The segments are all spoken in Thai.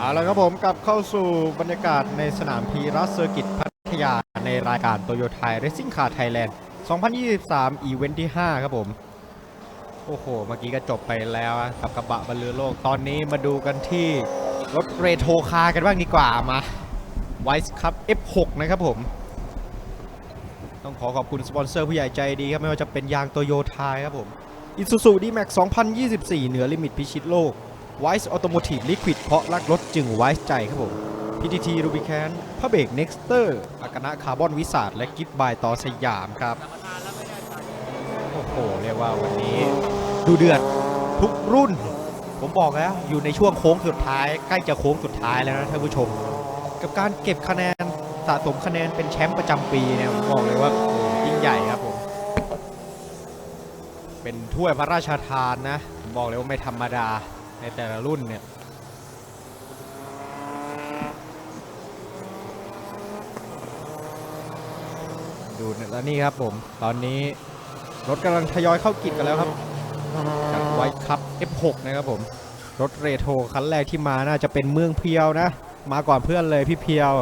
เอาละครับผมกลับเข้าสู่บรรยากาศในสนามพีรัสเซอร์กิตพัทยาในรายการโตโยต้าเรซิ่งคาร์ไทยแลนด์ 2023 อีเวนท์ที่ 5 ครับผม โอ้โห เมื่อกี้ก็จบไปแล้วกับกระบะบรรลือโลก ตอนนี้มาดูกันที่รถเรโทรคาร์กันบ้างดีกว่ามา w i s e Cup F6 นะครับผม ต้องขอขอบคุณสปอนเซอร์ผู้ใหญ่ใจดีครับ ไม่ว่าจะเป็นยางโตโยต้าครับผม Isuzu D-Max 2024 เหนือลิมิตพิชิตโลก Wise Automotive Liquid เพราะรักรถจึง Wise ใจครับผม PTT Rubicon พระเบรก Nexter อากนะคาร์บอนวิสาดและกิฟบายต่อสยามครับ โอ้โห เรียกว่าวันนี้ ดูเดือดทุกรุ่น ผมบอกแล้วอยู่ในช่วงโค้งสุดท้าย ใกล้จะโค้งสุดท้ายแล้วนะท่านผู้ชม กับการเก็บคะแนนสะสมคะแนนเป็นแชมป์ประจำปีเนี่ยผมบอกเลยว่ายิ่งใหญ่ครับผมเป็นถ้วยพระราชทานนะผมบอกเลยว่าไม่ธรรมดา ในแต่ละรุ่นเนี่ยดูนะแล้วนี่ครับผม ตอนนี้รถกำลังทยอยเข้ากิจกันแล้วครับ จากไวท์คัพ F6 นะครับผม รถเรโทรคันแรกที่มาน่าจะเป็นเมืองเพียวนะ มาก่อนเพื่อนเลยพี่เพียว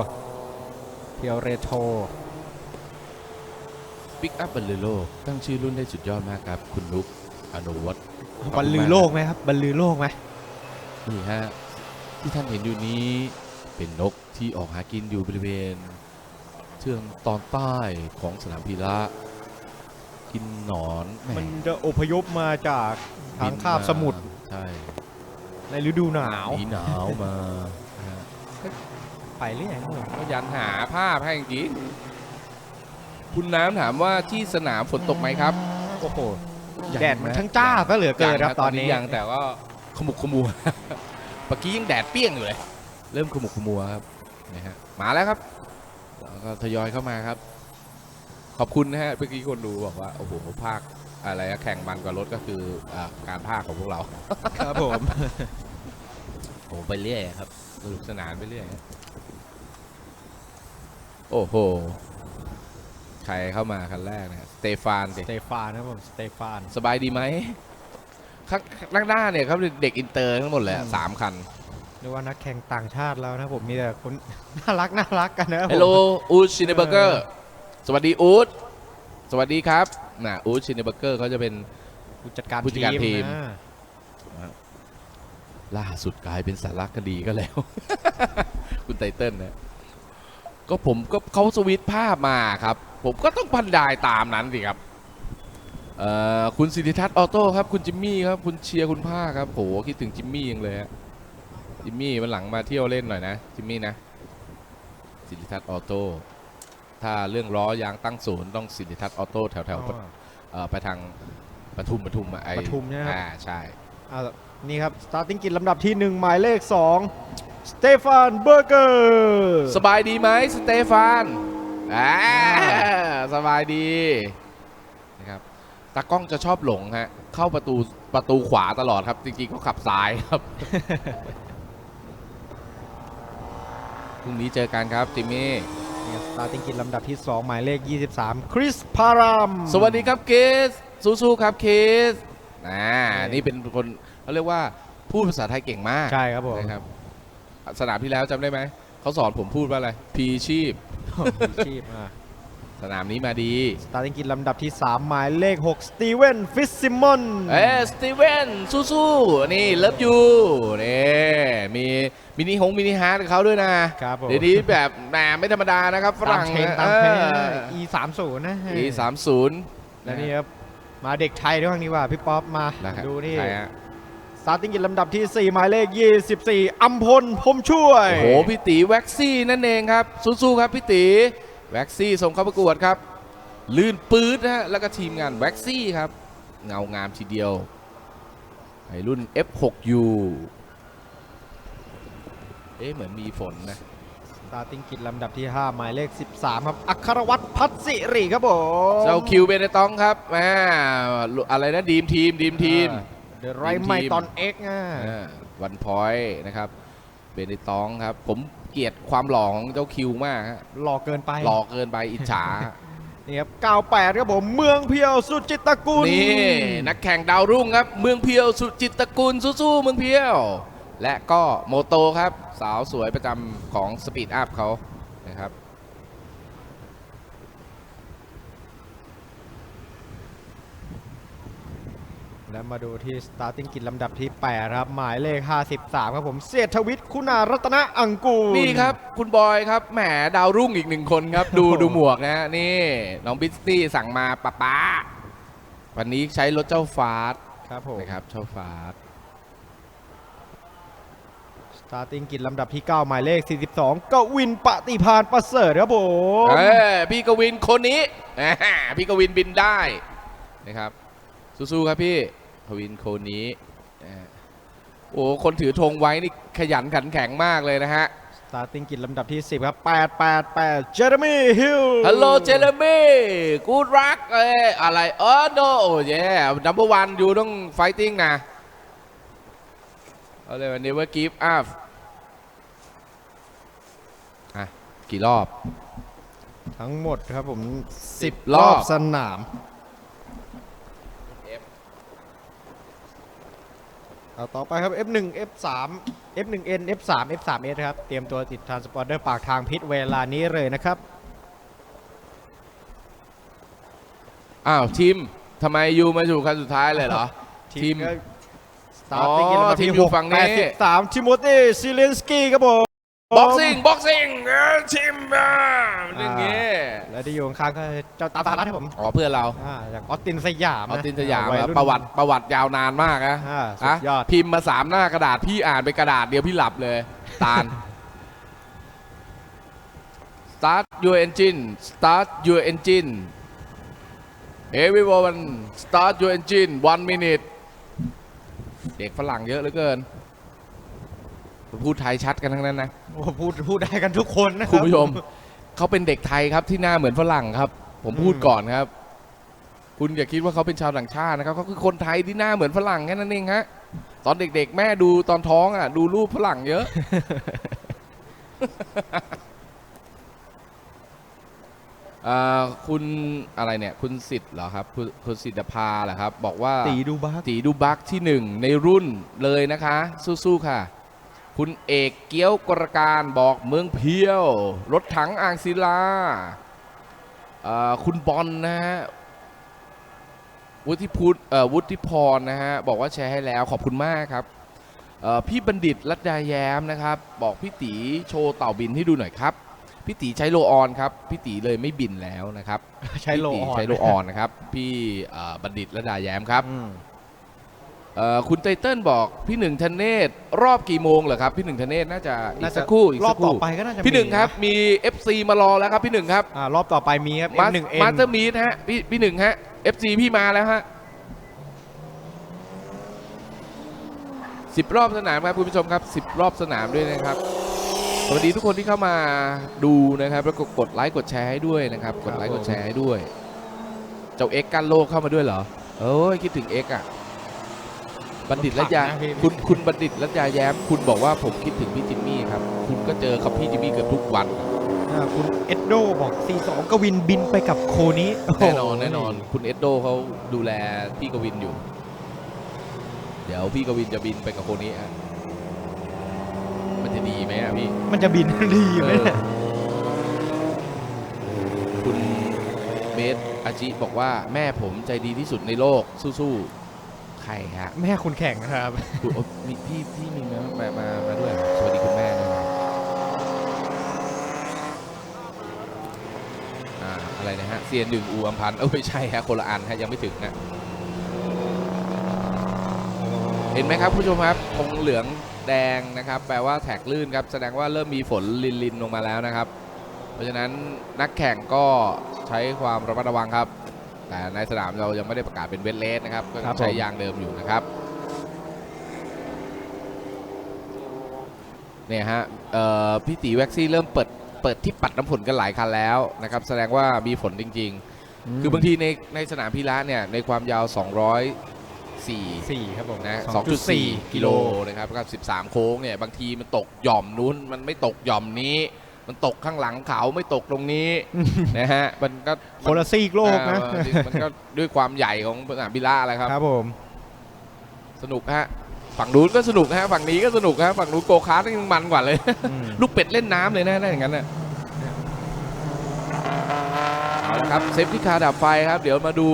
เพียวเรโทรปิกอัพบรรลือโลตั้งชื่อรุ่นได้สุดยอดมากครับ คุณนุก อนุวัฒน์บรรลือโลกไหมครับบรรลือโลกไหมนี่ฮะที่ท่านเห็นอยู่นี้เป็นนกที่ออกหากินอยู่บริเวณเทืองตอนใต้ของสนามพีระกินหนอนแหมันจะอพยพมาจากทางคาบสมุทรใช่ในฤดูหนาวหนีหนาวมานะฮะไปเรื่อยครับผมก็ยันหาภาพให้จริงๆคุณน้ำถามว่าที่สนามฝนตกไหมครับ โอ้โหยัง แดดมันช่างจ้าซะเหลือเกินครับตอนนี้ยังแต่ก็ขมุกขมัวเมื่อกี้ยังแดดเปรี้ยงอยู่เลย เริ่มขมุกขมัวครับนะฮะมาแล้วครับแล้วก็ทยอยเข้ามาครับ ขอบคุณนะฮะเมื่อกี้คนดูบอกว่าโอ้โหภาคอะไรอะแข่งมันกว่ารถก็คืออ่าการภาคของพวกเรา ครับผมโอ้ไปเรื่อยครับสนุกสนานไปเรื่อยฮะโอ้โห ใครเข้ามาคันแรกเนี่ยสเตฟานสิสเตฟานนะครับผมสเตฟานสบายดีไหมข้างข้างหน้าเนี่ยครับเด็กอินเตอร์ทั้งหมดเลยอะอืมสามคันเรียกว่านักแข่งต่างชาติแล้วนะผมมีแต่คนน่ารักน่ารักกันนะครับผม ฮัลโหลอูดชินเบอร์เกอร์สวัสดีอูดสวัสดีครับน่ะอูดชินเบอร์เกอร์เขาจะเป็น ผู้จัดการผู้จัดการทีมนะล่าสุดกลายเป็นสารคดีก็แล้ว คุณไตเติ้ลนะ ก็ผมก็เขาสวิตช์ภาพมาครับ ผมก็ต้องพันดายตามนั้นสิครับเอ่อคุณสิทธิทัศน์ออโต้ครับ คุณจิมมี่ครับ คุณเชียร์คุณภาคครับโหคิดถึงจิมมี่ยังเลยฮะจิมมี่วันหลังมาเที่ยวเล่นหน่อยนะจิมมี่นะสิทธิทัศน์ออโต้ถ้าเรื่องล้อยางตั้งศูนย์ต้องสิทธิทัศน์ออโต้แถวแถวๆอ๋อเอ่อไปทางปทุมปทุมอะไอปทุมใช่ไหมครับอ่าใช่เอาละนี่ครับ สตาร์ติ้งกินลำดับที่ 1 หมายเลข 2 สเตฟานเบอร์เกอร์สบายดีไหมสเตฟานอ่าสบายดีนะครับตากล้องจะชอบหลงฮะเข้าประตูประตูขวาตลอดครับ จริงๆเขาขับซ้ายครับพรุ่งนี้เจอกันครับจิมมี่นี่สตาร์ติ้งกินลำดับที่ 2 หมายเลข 23 คริสพารามสวัสดีครับเคสสู้ๆครับเคสอ่านี่เป็นคนเขาเรียกว่าพูดภาษาไทยเก่งมากใช่ครับผมนะครับ สนามที่แล้วจำได้ไหม เขาสอนผมพูดว่าอะไร พีชีพ ชีพอะสนามนี้มาดีสตาร์ติ้งกินลำดับที่ 3 หมายเลข 6 สตีเวนฟิสซิมอนเอ้สตีเวนสู้ๆนี่เลิฟยูนี่มีมินิฮงมินิฮาร์ดกับเขาด้วยนะ ครับผมเดี๋ยวนี้แบบแหมไม่ธรรมดานะครับฝตามรั่งเทรนด์ตามเทรนด์ E 3 0นะอีสามศูนย์และนี่ครับ มาเด็กไทยด้วยบ้างดีกว่า พี่ป๊อปมานะครับดูนี่ใครฮะ สตาร์ติ้งกินลำดับที่ 4 หมายเลข 24 อัมพลพรหมช่วย โอ้โหพี่ตีแว็กซี่นั่นเองครับ สู้ๆครับพี่ตีแว็กซี่ส่งเข้าประกวดครับ ลื่นปื๊ดนะฮะแล้วก็ทีมงานแว็กซี่ครับ เงางามทีเดียวไอรุ่น F6U เอ๊ะเหมือนมีฝนนะสตาร์ติ้งกินลำดับที่ 5 หมายเลข 13 ครับอัครวัตรพัฒสิริครับผมเจ้าคิวเบเนตองครับแหม่อะไรนะดีมทีมดีมทีม เดอะไรไมตอนเอ็กซ์อะวันพอยนะครับเบเนตองครับ ผมเกลียดความหล่อของเจ้าคิวมากฮะหล่อเกินไปหล่อเกินไปอิจฉานี่ครับ 98 ครับผม เมืองเพียวสุจิตตระกุล นี่ นักแข่งดาวรุ่งครับ เมืองเพียวสุจิตตระกูลสู้ๆเมืองเพียว และก็โมโตครับ สาวสวยประจำของสปีดอัพเขานะครับ แล้วมาดูที่ starting กิจลำดับที่ 8 ครับ หมายเลข 53 ครับผมเศรษฐวิทย์คุณารัตนอังกูลนี่ครับ คุณบอยครับแหมดาวรุ่งอีกหนึ่งคนครับ ดูโอ้โหดูหมวกนะฮะนี่ น้องบิสตี้สั่งมาป้าป้าวันนี้ใช้รถเจ้าฟาสครับผมนะครับเจ้าฟาส starting กิจลำดับที่ 9 หมายเลข 42 กวินปฏิพานประเสริฐครับผมเอ้ยพี่กวินคนนี้แหมพี่กวินบินได้นะครับสู้ๆครับพี่ กวินคนนี้เอ่อโอ้คนถือธงไว้นี่ขยันขันแข็งมากเลยนะฮะ starting กิจลำดับที่ 10 ครับ 888เจอร์มี่ฮิลฮัลโหลเจเรมี่กูรักเอ้ยอะไรเออโนเย่ดับเบิลวันอยู่ต้องไฟติ้งนะเอาเลยวันนี้ว่ากีฟอัพอะกี่รอบ ทั้งหมดครับผม 10 10รรออบบสนาม เอาต่อไปครับ F1 F3 F1N F3 F3S ครับ เตรียมตัวติดทรานสปอร์เตอร์ปากทางพิษเวลานี้เลยนะครับ อ้าวทีมทำไมยูมาอยู่คันสุดท้ายเลยเหรอ ทีม ก็สตาร์ทกินลำดับทีที่มอยู่ฝั่งนี้83ทิโมธีซิเลนสกี้ครับผม บ็อกซิ่งบ็อกซิ่งเออทีมอะเรื่องนี้และที่อยู่ข้างๆก็เจ้าตาตาลัดครับผมอ๋อเพื่อนเราอ่าจากออสตินสยามออนะสตินสยามวัยอะรุ่นประวัติประวัติยาวนานมากนะอ่าสุดยอดะพิมพ์มาสามหน้ากระดาษพี่อ่านไปกระดาษเดียวพี่หลับเลย ตาล start your engine start your engine everyone start your engine one minute เด็กฝรั่งเยอะเหลือเกิน พูดไทยชัดกันทั้งนั้นนะโอ้พูดพูดได้กันทุกคนนะคุณผู้ชมเขาเป็นเด็กไทยครับที่หน้าเหมือนฝรั่งครับ ผมพูดอืมก่อนครับ คุณอย่าคิดว่าเขาเป็นชาวต่างชาตินะครับเขาคือคนไทยที่หน้าเหมือนฝรั่งแค่นั้นเองฮะตอนเด็ก ๆ แม่ดูตอนท้องอะ ดูรูปฝรั่งเยอะ อ่าคุณอะไรเนี่ย คุณสิทธิ์เหรอครับ คุณคุณสิทธภาเหรอครับ บอกว่า ตีดูบ้าตีดูบักที่หนึ่งในรุ่นเลยนะคะ สู้ๆค่ะ คุณเอกเกี้ยวกรการบอกเมืองเพียว รถถังอ่างศิลาเอ่อคุณบอลนะฮะวุฒิพุทธเอ่อวุฒิพรนะฮะบอกว่าแชร์ให้แล้วขอบคุณมากครับเอ่อพี่บัณฑิตรัตดาแย้มนะครับ บอกพี่ตีโชว์เต่าบินให้ดูหน่อยครับพี่ตีใช้โลออนครับพี่ตีเลยไม่บินแล้วนะครับ ใช้โลพี่อตีอนใช้โลออนนะครับ พี่เอ่อบัณฑิตรัตดาแย้มครับอืม เอ่อคุณไตเติ้ลบอกพี่หนึ่งธเนศรอบกี่โมงเหรอครับ พี่หนึ่งธเนศน่าจะอีน่ากจะสักครู่อีกรอสับกคต่อรู่ไปก็น่าจะพี่หนึ่งมีครับมี FC มารอแล้วครับพี่หนึ่งครับอ่ารอบต่อไปมีครับ มา F1N มาสเตอร์มีดฮะพี่พี่หนึ่งฮะ FC พี่มาแล้วฮะสิบรอบสนามครับคุณผู้ชมครับสิบรอบสนามด้วยนะครับสวัสดีทุกคนที่เข้ามาดูนะครับแล้วก็กดไลค์กดแชร์ให้ด้วยนะครับกดไลค์กดแชร์ให้ด้วย เจ้าเอ็กกันโลกเข้ามาด้วยเหรอเอ้ยคิดถึงเอ็กอะ บัณฑิตและยาผมถามนะพี่ คุณคุณบัณฑิตและยาแย้ม คุณบอกว่าผมคิดถึงพี่จิมมี่ครับ คุณก็เจอกับพี่จิมมี่เกือบทุกวันอ่าคุณเอ็ดโดบอก C2 กวินบินไปกับโคนี้โโหแน่นอนแน่นอน คุณเอ็ดโดเขาดูแลพี่กวินอยู่ เดี๋ยวพี่กวินจะบินไปกับคนนี้อะมันจะดีไหมอะพี่ มันจะบิน ดีไหมเนี่ยเออคุณเบสอาจิบอกว่าแม่ผมใจดีที่สุดในโลกสู้ๆ ใครฮะ แม่คุณแข่งนะครับคุณโอ๊ยมีพี่พี่มีมามามามาด้วยเหรอสวัสดีคุณแม่ด้วยนะอ่าอะไรนะฮะเซียนหนึ่งอูอัมพันธ์เออไม่ใช่ฮะคนละอันฮะยังไม่ถึงนะเห็นไหมครับผู้ชมครับธงเหลืองแดงนะครับ แปลว่าแท็กลื่นครับ แสดงว่าเริ่มมีฝนลินลินๆลงมาแล้วนะครับ เพราะฉะนั้นนักแข่งก็ใช้ความระมัดระวังครับ แต่ในสนามเรายังไม่ได้ประกาศเป็นเวทเลสนะครับก็ครับใช้ผมยางเดิมอยู่นะครับเนี่ยฮะเอ่อพี่ตีแว็กซี่เริ่มเปิดเปิดที่ปัดน้ำฝนกันหลายคันแล้วนะครับ แสดงว่ามีฝนจริง ๆ คือบางทีในในสนามพีระเนี่ยในความยาว 204สี่ครับผมนะ2.4 2.4 กิโลนะครับกับ 13 โค้งเนี่ยบางทีมันตกหย่อมนู้นมันไม่ตกหย่อมนี้ มันตกข้างหลังเขาไม่ตกตรงนี้นะฮะมันก็คนละซีกโลกนะอ่ามันก็ด้วยความใหญ่ของสนามพีระแหละครับครับผม สนุกฮะฝั่งนู้นก็สนุกนะฮะฝั่งนี้ก็สนุกนะฝั่งนู้นโกคาร์ทยังมันกว่าเลยอืมลูกเป็ดเล่นน้ำเลยนะถ้าอย่างนั้นน่ะเอาละครับเซฟที่คาร์ดับไฟครับ เดี๋ยวมาดู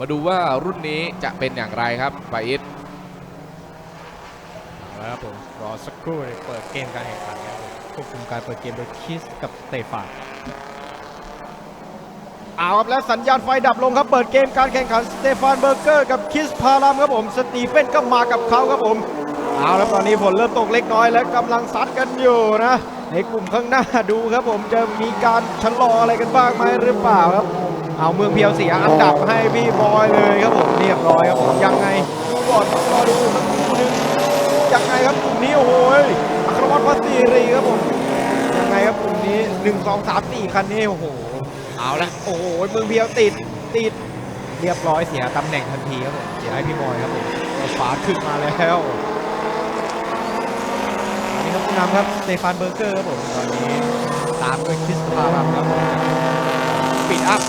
มาดูว่ารุ่นนี้จะเป็นอย่างไรครับไฟอิทเอาละครับผมรอสักครู่เลยเปิดเกมการแข่งขันครับผม ควบคุมการเปิดเกมโดยคิสกับสเตฟานเอาครับและสัญญาณไฟดับลงครับ เปิดเกมการแข่งขันสเตฟานเบอร์เกอร์กับคิสพารามครับผม สตีเฟนก็มากับเขาครับผมเอาแล้วตอนนี้ฝนเริ่มตกเล็กน้อยและกำลังซัดกันอยู่นะ ในกลุ่มข้างหน้าดูครับผมจะมีการชะลออะไรกันบ้างไหมหรือเปล่าครับ เอาเมืองเพียวเสียอันดับให้พี่บอยเลยครับผมเรียบร้อยครับผมยังไงดูก่อนต้องรอดูสักครู่หนึงยังไงครับกลุ่มนี้โอ้โหย อัครวัตรพัสซีรีครับผมยังไงครับกลุ่มนี้หนึ่งสองสามสี่คันนี้โอ้โหเอาละโอ้โหเมืองเพียวติดติดเรียบร้อยเสียตำแหน่งทันทีครับผมเสียให้พี่บอยครับผมเอาฝาขึ้นมาแล้วนี่ครับผู้นำครับสเตฟานเบอร์เกอร์ครับผมตอนนี้ตามด้วยคริสพารัมครับผมปิดอัพ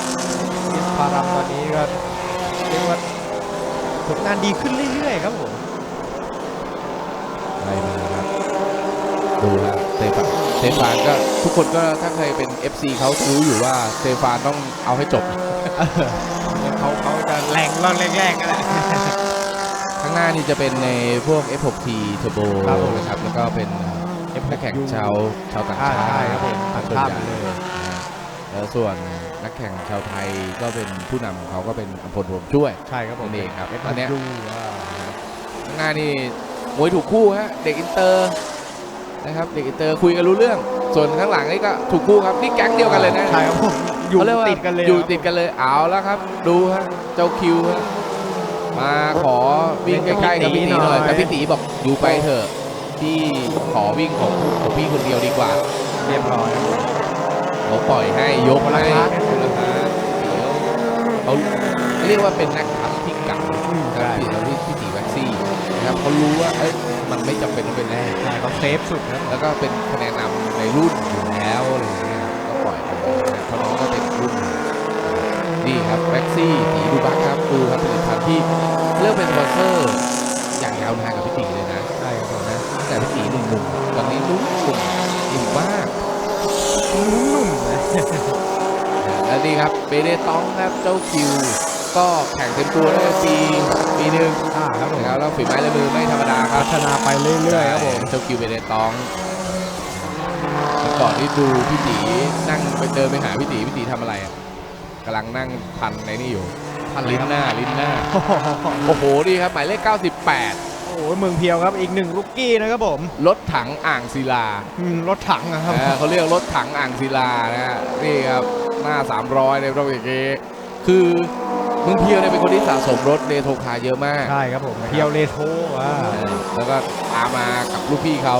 คริสพารัมตอนนี้ก็เรียกว่าผลงานดีขึ้นเรื่อยๆครับผม ไล่มาครับ ดูฮะเซฟานเซฟานก็ทุกคนก็ถ้าเคยเป็น FC เขาจะรู้อยู่ว่าเซฟานต้องเอาให้จบเขาเขาจะแรงร่อนแรงๆกันแหละข้างหน้านี่จะเป็นในพวก F6T Turbo ครับผมนะครับแล้วก็เป็นนักแข่งชาวชาวต่างอ่าชาติใช่ครับผมต่างชาติส่วนใหญ่เลยนะฮะแล้วส่วนนักแข่งชาวไทยก็เป็นผู้นำของเขาก็เป็นอัมพลรวมช่วยใช่ครับผมนี่ครับเอฟตอนเนี้ยดูว่าข้างหน้านี่มวยถูกคู่ฮะเด็กอินเตอร์ นะครับเด็กอินเตอร์คุยกันรู้เรื่อง ส่วนข้างหลังนี่ก็ถูกคู่ครับนี่แก๊งเดียวกันเลยนะใช่ครับผมอยู่เขาเรีกว่าติดกันเลยอยู่ครับติดกันเลยเอาแล้วครับ ดูฮะเจ้าคิวฮะมาขอวิ่งใกล้ๆกับพี่ตีหน่อยแต่พี่ตีบอกอยู่ไปเถอะพี่ขอวิ่งของของพี่คนเดียวดีกว่า เรียบร้อยครับผมเขาปล่อยให้ยกคนละให้คลาสคนละคลาสเดี๋ยวเขาเรียกว่าเป็นนักขับที่เก่าอืมครับ ใช่พี่แล้วพี่พี่ตีแว็กซี่นะครับเขารู้ว่าเอ้ยมันไม่จำเป็นต้องเป็นแน่ใช่เขาเซฟสุดนะแล้วก็เป็นคะแนนนำในรุ่นอยู่แล้วอะไรอย่างเงี้ยก็ปล่อยไปนะเพราะน้องก็เป็นรุ่นนี่ครับแว็กซี่ตีดูบักครับดูครับผลิตภัณฑ์ที่เริ่มเป็นสปอนเซอร์อย่างยาวนานกับพี่ตีเลยนะใช่ครับผมนะตั้งแต่พี่ตีหนุ่มๆตอนนี้นุ่มๆอิ่มมากนุ่มๆนะและนี่ครับเบเดตองครับเจ้าคิว ก็แข่งเต็มตัวได้ปีปีหนึ่งอ่าครับผมนะครับแล้วฝีไม้ลายมือไม่ธรรมดาครับพัฒนาไปเรื่อยๆครับผมเจ้าคิวเบเดตองเมื่อก่อนที่ดูพี่ตีนั่งไปเดินไปหาพี่ตีพี่ตีทำอะไรอะกำลังนั่งพันในนี่อยู่พันลิ้นครับหน้าลิ้นหน้าโอ้โหโอ้โหดีครับหมายเลข 98 โอ้โหเมืองเพียวครับอีกหนึ่งลูกกี้นะครับผมรถถังอ่างศิลา อืมรถถังอะครับเออเขาเรียกรถถังอ่างศิลานะฮะนี่ครับหน้า 300เนี่ยต้องอย่างงี้คือ มึงเพียวเนี่ยเป็นคนที่สะสมรถเรโทรคาร์เยอะมาก ใช่ครับผมเพียวเลโทอ่าเออแล้วก็ตามมากับลูกพี่เขา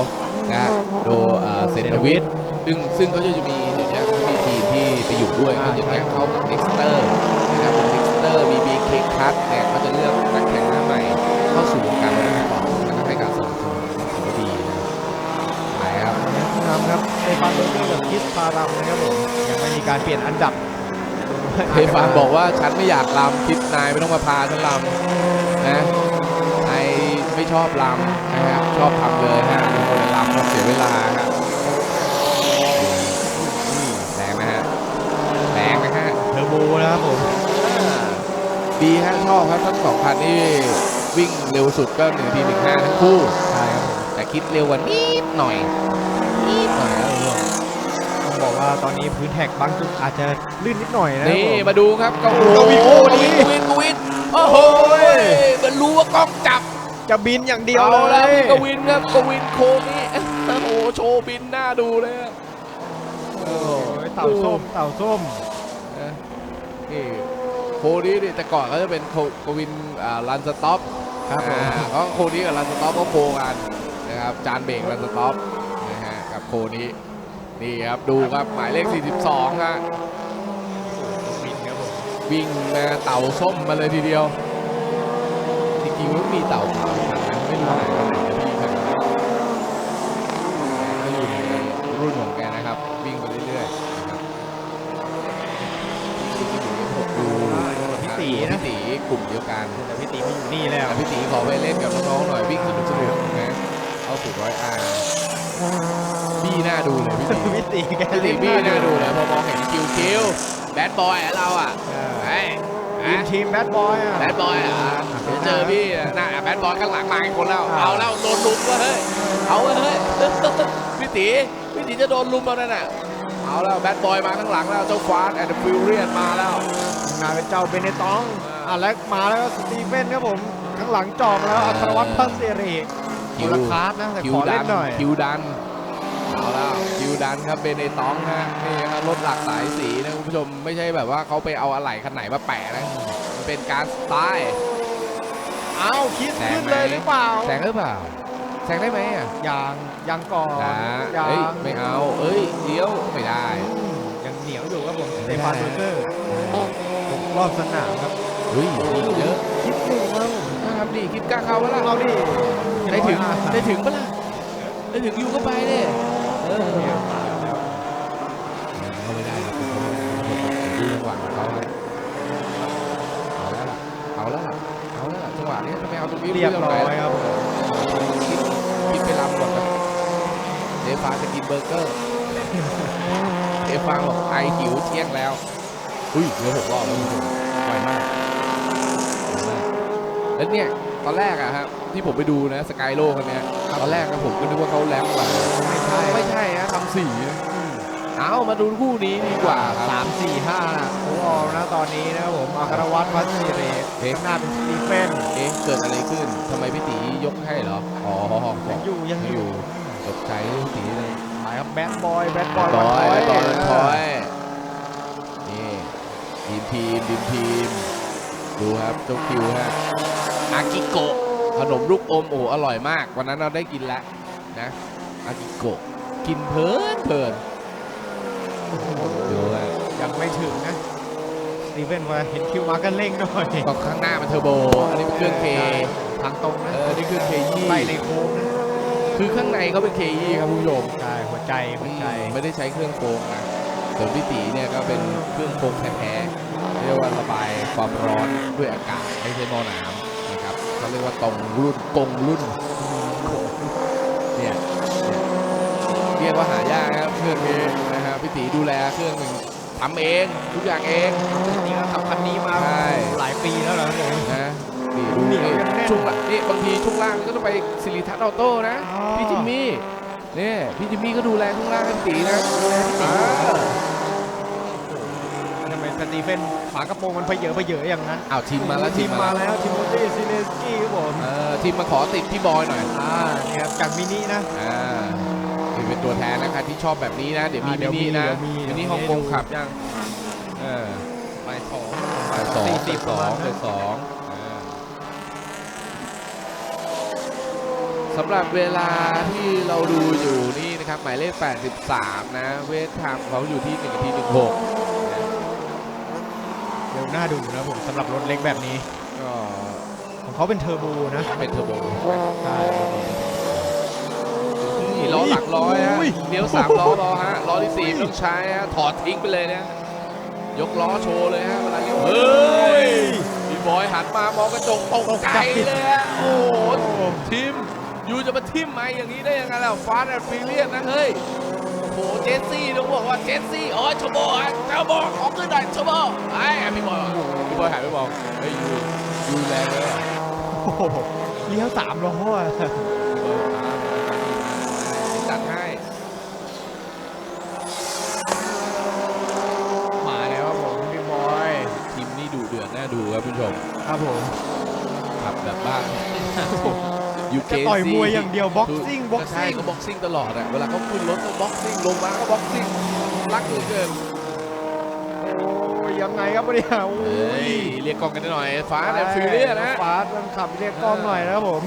นะฮะโดเอ่อเซนทวิทซึ่งซึ่งเขาจะมีเดี๋ยวนี้เขามีทีมที่ไปอยู่ด้วยก็อย่างเงี้ยเขากับเน็กสเตอร์นะครับเน็กสเตอร์มีบีเคคัทเนี่ยเขาจะเลือกนักแข่งหน้าใหม่เข้าสู่วงการรถสปอร์ตแล้วก็ให้การสนับสนุนถือว่าดีนะไปครับผู้นำครับเซฟานเบอร์เกอร์กับคิสพารัมนะครับผมยังไม่มีการเปลี่ยนอันดับ เทฟานบอกว่าฉันไม่อยากลำคิดนายไม่ต้องมาพาฉันลำนะนายไม่ชอบลำนะครับชอบทำเลยฮะดูคนลำมันเสียเวลาครับแรงนะฮะแรงนะฮะเทอร์โบนะครับผมดีฮะชอบครับทั้งสองคันนี่วิ่งเร็วสุดก็1ที15ทั้งคู่ใช่ครับผมแต่คิดเร็วกว่านิดหน่อยนิดหน่อยครับ ต้องบอกว่าตอนนี้พื้นแท็กบางจุดอาจจะลื่นนิดหน่อยนะครับนี่ผม มาดูครับก็กวินโอ้โหกวินกวินกวินโอ้โหเหมันรู้ว่ากล้องจับจะบินอย่างเดียวเอาเลแล้วยกวินครับกวินโคนี่โอ้โหโชว์บินหน้าดูเลยอะ โอ้โหเต่าส้มเต่าส้ม นะนี่โคนี้นี่แต่ก่อนเขาจะเป็นโคกวินอ่ารันสต็อปครับผม อ่าเพราะโคนี้กับรันสต็อปก็โคกันนะครับจานเบรกรันสต็อปนะฮะกับโคนี้ นี่ครับดูครับหมายเลข 42ฮะบินครับผมวิ่งมาเต่าส้มมาเลยทีเดียวจริงๆมันมีเต่าขาวคันนะไม่รู้ไหนกันไหนนะพี่ครับก็อยู่ในรุ่นของแกนะครับ วิ่งไปเรื่อยๆนะครับดูพี่ตีนะพี่ตีกลุ่มเดียวกันแต่พี่ตีมาอยู่นี่แล้วแต่พี่ตีขอไปเล่นกับน้องๆหน่อยวิ่งสนุกสนุกๆนะเข้าสู่ร้อยอา บี้หน้าดูเลยพี่ตีพี่ตีแกพี่ตีบี้หน้าดูเลยพอมองเห็นคิวคิวแบดบอยเราอะไอ้ทีมทีมแบดบอยอะแบดบอยอะเดี๋ยวเจอพี่อะน่ะแบดบอยข้างหลังมาอีกคนแล้วอ่าเอาแล้วโดนลุมวะเฮ้ยเอาเว้ยเฮ้ยพี่ตีพี่ตีจะโดนลุมแล้วนั่นน่ะเอาแล้วแบดบอยมาข้างหลังแล้วเจ้าควานแอนด์ฟิวเรียนมาแล้วมาเป็นเจ้าเบเนตองอะแล้วมาแล้วก็สตีเฟนครับผมข้างหลังจอมแล้วอัครวัตรพันเสรี คิคิววละคาร์ดนะแต่คิขวอดัเล่นนหน่อยคิวดันเอาแล้วคิวดันครับเบเนตองฮะนี่ครับรถหลากหลายสีนะคุณผู้ชมไม่ใช่แบบว่าเขาไปเอาอะไหล่คันไหนมาแปะนะมันเป็นการสไตล์เอ้าคิดแซงขึ้นไหมเลยหรือเปล่าแซงหรือเปล่าแซงได้ไหมอะยางยางก่อนนะยาเอ้ยงไม่เอา เอ้ยเลี้ยวไม่ได้ ยังเหนียวอยู่ครับผมสไม่เตได้ฟานเบอร์เกอร์ตกรอบสนามครับเฮ้ยอีกเยอะคิดห นึ่งครับผมนะครับดิคลิปกล้าเข้าปะล่ะเอาดิได้ถึงได้ถึงปะล่ะได้ถึงอยู่ก็ไปดิเออเขาไม่ได้ครับดูจังหวะของเขาครับเอาแล้วล่ะเอาแล้วล่ะเอาแล้วล่ะจังหวะนี้ทำไมเอาตรงนี้เรียบร้อยครับผมคิดคิดไปลำก่อนครับเดฟาจะกินเบอร์เกอร์เดฟาบอกไอหิวเที่ยงแล้วอุ้ยเหลือหกรอบแล้วคุณผู้ชมไวมากไวมาก แล้วเนี่ยตอนแรกอะครับที่ผมไปดูนะสกายโลคันเนี้ยตอนแรกนะผมก็นึกว่าเขาแลมกว่าไม่ใช่ไม่ใช่ฮะทำสีนะเอามาดูคู่นี้ดีกว่าครับสามสี่ห้าโอ้อนะตอนนี้นะครับผมอัครวัตรพันเสรีเอ๊ะข้างหน้าเป็นสตีเฟนเอ๊ะเกิดอะไรขึ้นทำไมพี่ตียกให้เหรออ๋อบอกยังอยู่ยังอยู่ตกใจพี่ตีเลยหมายครับแบดบอยแบดบอยบอยวันบอยเทอยนี่ทีมทีมทีมทีมดูครับเจ้าคิวฮะ อากิโกะขนมลูกอมโอ้อร่อยมาก วันนั้นเราได้กินแล้วนะอากิโกะกินเพลินเพลินดูฮะยังไม่ถึงนะสตีเฟนว่าเห็นคิวมากันเร่งหน่อยก็ข้างหน้ามันเทอร์โบ อันนี้เป็นเครื่องเคทางตรงเอนะอนี่เครื่องเคยี่ไล่ในโค้งนะคือข้างในเขาเป็นเคยี่ครับคุณผู้ชมใช่หัวใจหัวใจไม่ได้ใช้เครื่องโค้งนะส่วนพี่ตีเนี่ยก็เป็นเครื่องโค้งแท้ๆเรียกว่าระบายความร้อนด้วยอากาศไม่ใช่หม้อน้ำนะครับ เขาเรียกว่าตรงรุ่นกงรุ่นเนี่ยเนี่ยเรียกว่าหายากนะครับเครื่องนี้นะฮะพี่ตีดูแลเครื่องหนึ่งทำเองทุกอย่างเองนี่ก็ขับคันนี้มาใช่หลายปีแล้วเหรอผมนะนี่ดูเหนียวนี่ยังแน่นช่วงหลังนี่บางทีช่วงล่างก็ต้องไปสิริทัศน์ออโต้นะอ๋อพี่จิมมี่นี่พี่จิมมี่ก็ดูแลช่วงล่างให้พี่ตีนะอ่าทำไมสตีเฟนฝากระโปรงมันเพเยอะเพเยอะอย่างนั้นอ้าวทีมมาแล้วทีทีมมมามาแล้วแล้วทิโมธีซิเลสกี้ครับผมเออทีมมาขอติดพี่บอยหน่อยอ่าเนี่ยครับจากมินินะอ่านี่เป็นตัวแทนนะครับที่ชอบแบบนี้นะ เดี๋ยวมีอ่าเดี๋มิยวมีนินะเดี๋ยวมีมินิเดี๋ยวมีฮ่องกงให้ดูขับยังเออไปสองไปสองสี่ไปสิบสองประมาณไปนั้นสองอ่าสำหรับเวลาที่เราดูอยู่นี่นะครับ หมายเลข 83 นะ เวทไทม์เขาอยู่ที่1นาที16เร็ว น่าดูนะผมสำหรับรถเล็กแบบนี้ ก็ของเขาเป็นเทอร์โบนะเป็นเทอร์โบใช่นี่ล้อหลักร้อยฮะอุ้ยเลี้ยวสามล้อรอฮะล้อที่สี่ไม่ต้องใช้ฮะถอดทิ้งไปเลยนะยกล้อโชว์เลยฮะเวลาเลี้ยวเฮ้ยพี่บอยหันมามองกระจกตกใจเลยฮะโอ้โหทิมยูจะมาทิมไหมอย่างนี้ได้ยังไงล่ะฟาสต์แอนด์ฟิเลียนนะเฮ้ยโอ้โหเจสซี่ต้องบอกว่าเจสซี่อ๋อชโบฮะชโบขอขึ้นหน่อยชโบไอ้พี่บอยบอกพี่บอยหันไปบอกเฮ้ยยูยูแรงเลยอะโอ้โหเลี้ยวสามล้ออะจัดให้มาแล้วครับผมพี่บอยทีมนี้ดูเดือดน่าดูครับคุณผู้ชมครับผมขับแบบบ้าน ยูเคจะต่อยมวยอย่างเดียวบ็อกซิ่งบ็อกใช่ซิ่งก็บ็อกซิ่งตลอดอะเวลาเขาขึ้นรถก็บ็อกซิ่งลงมาก็บ็อกซิ่งรักเหลือเกินโอ้ยยังไงครับเนี่ยโอ้เฮ้ยยเรียกกล้องกันหน่อยฟ้าแอนฟิเลียนะฟาสมันขับเรียกกล้องหน่อยนะครับผม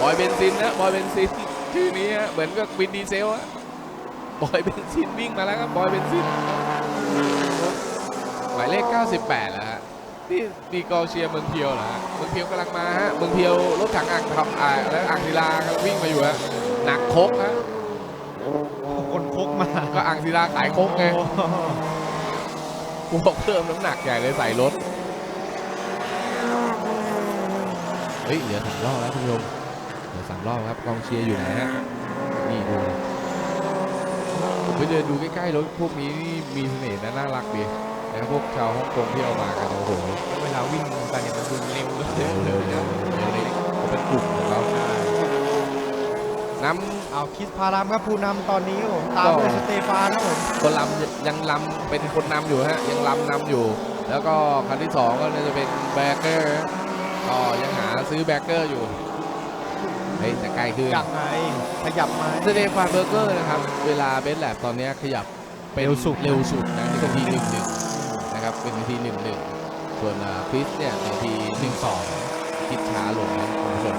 บอยเบนซินนะบอยเบนซินชื่อนี้ฮะเหมือนกับวินดีเซลอะบอยเบนซินวิ่งมาแล้วครับบอยเบนซินหมายเลข 98 แล้วฮะ นี่มีกองเชียร์เมืองเพียวเหรอฮะเมืองเพียวกำลังมาฮะเมืองเพียวรถถังอ่างทับอ่าแล้วอ่างศิลากำลังวิ่งมาอยู่ฮะหนักโคกฮะคนพกมาก็อ่างศิลาขายโคกไงโอ้กูบอกเพิ่มน้ำหนักใหญ่เลยใส่รถฮ้ยเหลือสามรอบแล้วคุณผู้ชมเหลือสามรอบครับกองเชียร์อยู่ไหนฮะนี่ดูผมไปเดินดูใกล้ๆรถพวกนี้นี่มีเสน่ห์นะน่ารักดี นะพวกชาวฮ่องกงที่เอามากันโอ้โหเวลาวิ่งกันเนี่ยมันดูเร็วเลยเร็วเร็วเร็วเร็วนี่เขาเป็นกลุ่มของเขาน้เอาคิสพารามครับผู้นำตอนนี้ครับผมตามด้วยสเตฟานครับผมำคนลำยังลำเป็นคนนำอยู่ฮะยังลำนำอยู่ แล้วก็คันที่สองก็น่าจะเป็นแบกเกอร์ก็ยังหาซื้อแบกเกอร์อยู่เฮ้ยแต่ใกล้ขึ้นยังไงขยับมาสเตฟานเบอร์เกอร์นะครับ เวลาเบสแลบตอนเนี้ยขยับเป็นเร็วสุดเร็วสุดนะหนึ่งนาทีหนึ่งหนึ่ง นะครับเป็นนาทีหนึ่งหนึ่งส่วนคริสเนี่ยนาทีหนึ่งสองคิดช้าลงนะคุณผู้ชม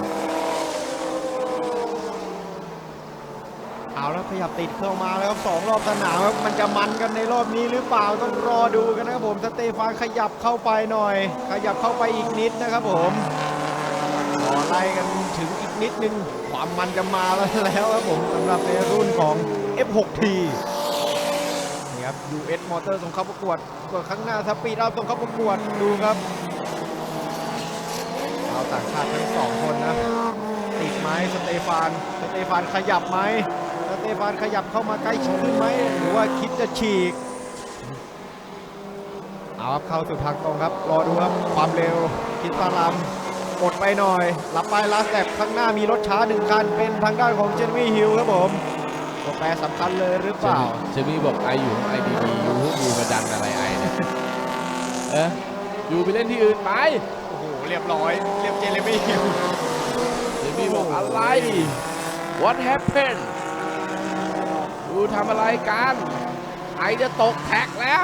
เอาแล้วขยับติดเข้ามาแล้วครับสองรอบสนามครับมันจะมันกันในรอบนี้หรือเปล่าต้องรอดูกันนะครับผมสเตฟานขยับเข้าไปหน่อย ขยับเข้าไปอีกนิดนะครับผมรอไล่กันถึงอีกนิดนึงความมันจะมาแล้วครับผมสำหรับในรุ่นของ F6T ครับ US Motor ส่งเข้าประกวดกดข้างหน้าสปีดเอาส่งเข้าประกวดดูครับเอาต่างชาติทั้งสองคนนะติดไหมสเตฟานสเตฟานขยับไหมสเตฟานขยับเข้ามาใกล้ชิดขึ้นไหมหรือว่าคิดจะฉีกเอาครับเข้าสู่ทางตรงครับรอดูครับความเร็วคิดตารามกดไปหน่อยรับไปลาสแตบข้างหน้ามีรถช้าหนึ่งคันเป็นทางด้านของเจนวี่ฮิลครับผม ปรสำคัญเลยหรือเปล่าเจมี่บอกไออยู่ไอดีดียูพวกยูมาดันอะไรไอเนี่ยเออยูไปเล่นที่อื่นไปโอ้โหเรียบร้อยเรียบเจเรมี่ฮิลเจมี่บอกอะไร What happened ยูทำอะไรกันไอจะตกแท็กแล้ว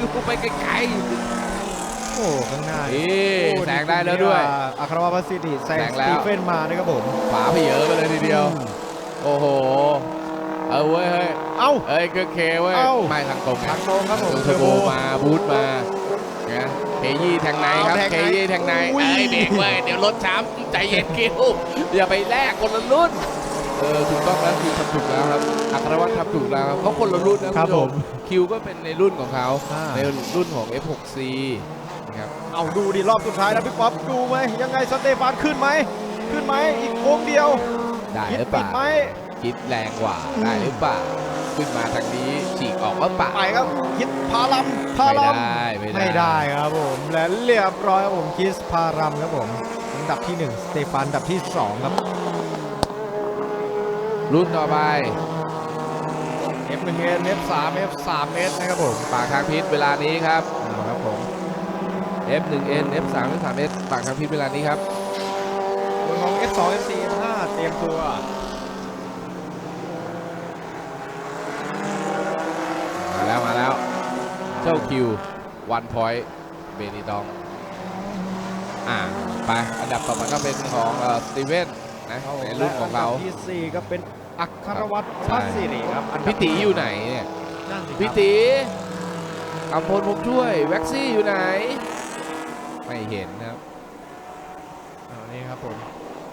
ยูไปไกลโอ้ข้างหน้าๆนี่แซงได้แล้วด้วย อัครวาพัสสิติแซงแซสงแล้วตีเฟนมานะครับผมฝาไปเยอะไปเลยทีเดียว โอ้โห เออเว้ยเฮ้ยเอ้าเอ้ยเครื่องเคเว้ย เอ้า ไม่ทางตรงไงทางตรงครับผมเทอร์โบมาบูทมาเนี่ยเคยี่แทงในครับเอาแทงเคในยี่แทงในอุ้ยเอ้ยเบรกเว้ย เดี๋ยวรถช้ำใจเย็นคิวอย่าไปแลกคนละรุ่น เออถูกต้องแล้วคิวทำถูกแล้วครับ อัครวัฒน์ทำถูกแล้วครับเขาคนละรุ่นนะคคุรับณผู้ชผมมคิวก็เป็นในรุ่นของเขาอ่า ในรุ่นของ F6C นะครับ เอาดูดิรอบสุดท้ายนะพี่ป๊อปดูไหมยังไงสเตฟานขึ้นไหมขึ้นไหมอีกโค้งเดียว ได้คิดหรือเปปิดล่าไหมคิดแรงกว่าได้หรือเปล่าขึ้นมาทางนี้ฉีกออกว่าเปล่าไปครับ คิดพารัมพาไม่รัมได้ไม่ได้ ไม่ได้ครับผมและเรียบร้อยครับผมคิสพารัมครับผมอันดับที่1สเตฟานอันดับที่2ครับรุ่นต่อไป F1 F3 F3 S นะครับผมปากทางพิษเวลานี้ครับ เอาครับผม F1N F3 F3S ปากทางพิษเวลานี้ครับส่วนของ F2 F4 F5 เต รียมตัวมาแล้วมาแล้ว เจ้าคิววันพอยต์เบนิตอง อ่าไปอันดับต่อมาก็เป็นของสตีเวนนะในรุ่นของเขาและนดับทีสี่4ก็เป็นอัครวัตรใช่ พัชสิริครับอันดับพี่ตีอยู่ไหนเนี่ยนั่นสิครับพี่ตีคำพลผมช่วยแว็กซี่อยู่ไหน ไม่เห็นนะครับเอานี่ครับผม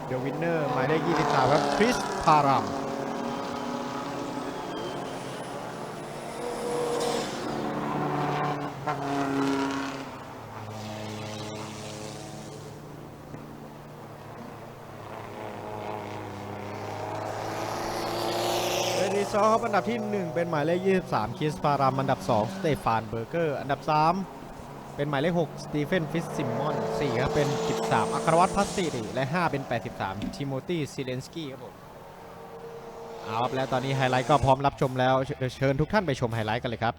เดวินเนอร์หมายเลข23ครับคริสพารัมเรดีซอครับอันดับที่ 1 เป็นหมายเลข 23 คิสพารามอันดับ 2 สเตฟานเบอร์เกอร์ อันดับ 3 เป็นหมายเลข6สตีเฟนฟิสซิมมอน4ครับเป็น 13อัครวัตรพัสสิริและ 5 เป็น 83 ทิโมตีซิเลนสกี้ครับผมเอาครับแล้วตอนนี้ไฮไลท์ก็พร้อมรับชมแล้วเชิญทุกท่านไปชมไฮไลท์กันเลยครับ